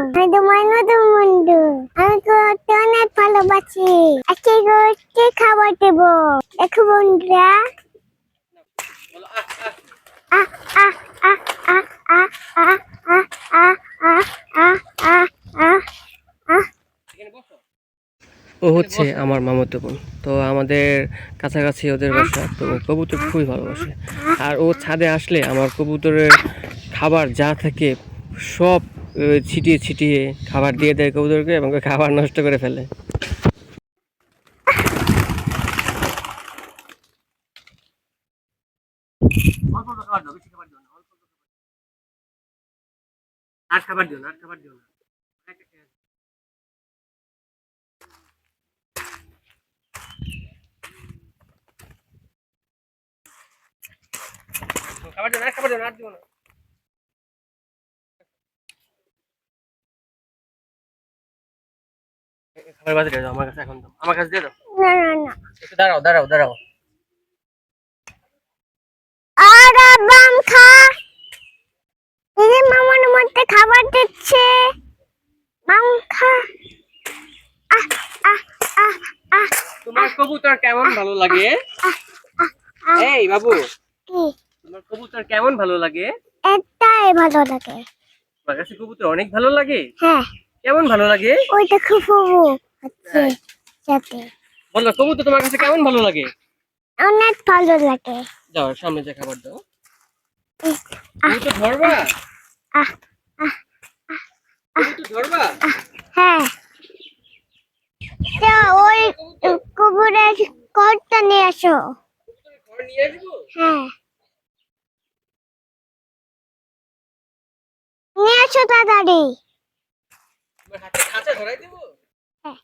আমি তোমার নতুন বন্ধু। আমি করতে অনেক ভালোবাসি। আজকে করতে খাবার দেবো। দেখো বন্ধুরা। ও হচ্ছে আমার মামাতো বোন। তো আমাদের কাছাকাছি ওদের বাসা। তো কবুতর খুবই ভালোবাসে। আর ও ছাদে আসলে আমার কবুতরের খাবার যা থাকে সব ছিটিয়ে ছিটিয়ে খাবার দিয়ে দেয় কবুতরকে এবং খাবার নষ্ট করে ফেলে। খাবার দিও না খাবার দিও। না খাবার দিও না। খাবার বাজে দিয়ে দাও আমার কাছে এখন দাও। আমার কাছে দিয়ে দাও। না না না। একটু দাঁড়াও দাঁড়াও দাঁড়াও। আর বাম খা। এই মামার মধ্যে খাবার দিচ্ছে। বাম খা। আহ আহ আহ আহ। তোমার কবুতর কেমন ভালো লাগে? এই বাবু। তোমার কবুতর কেমন ভালো লাগে? এটাই ভালো লাগে। তোমার কাছে কবুতর অনেক ভালো লাগে? হ্যাঁ। কেমন ভালো লাগে? ওইটা খুব সাথে বলো কবুতর তোমার কাছে কেমন ভালো লাগে? অনেক ভালো লাগে। যাও সামনে যে খাবার দাও। উহ, কবুতর ধরবা? ধরবা? হ্যাঁ। তো ওই কুকুরের কটটা নিয়ে আসো। কবুতরের ঘর নিয়ে আসব? হ্যাঁ। নিয়ে আসো তাড়াতাড়ি। খাঁচা ধরাই আহ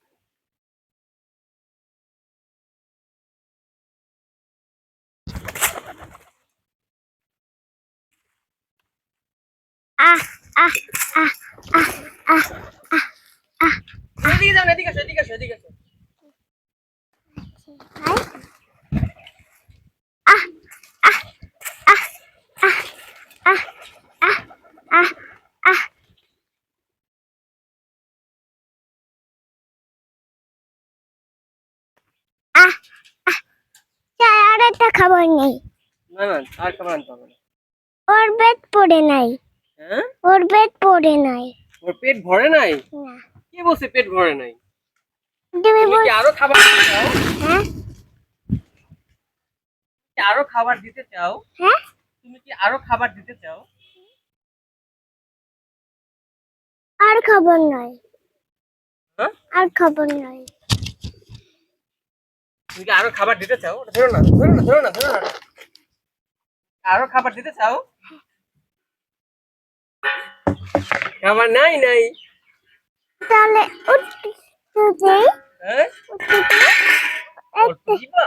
আহ আহ আহ আহ আহ আহ আহ। এদিকে যাও আহ এদিকে আসো এদিকে আসো এদিকে আসো। আর একটা খাবার নেই। না না আর খাবার আনতে হবে না। ওর পেট পড়ে নাই। হ্যাঁ? ওর পেট পড়ে নাই। ওর পেট ভরে নাই? না। কে বলছে পেট ভরে নাই? তুমি বল আরও খাবার দিতে চাও? হ্যাঁ? কি আরও খাবার দিতে চাও? হ্যাঁ? তুমি কি আরও খাবার দিতে চাও? আর খবর নাই। হ্যাঁ? আর খবর নাই। তুমি কি আরও খাবার দিতে চাও ধরো না ধরো না ধরো না ধরো না আরও খাবার দিতে চাও খাবার নাই নাই তাহলে উঠতে হ্যাঁ উঠতে দিবা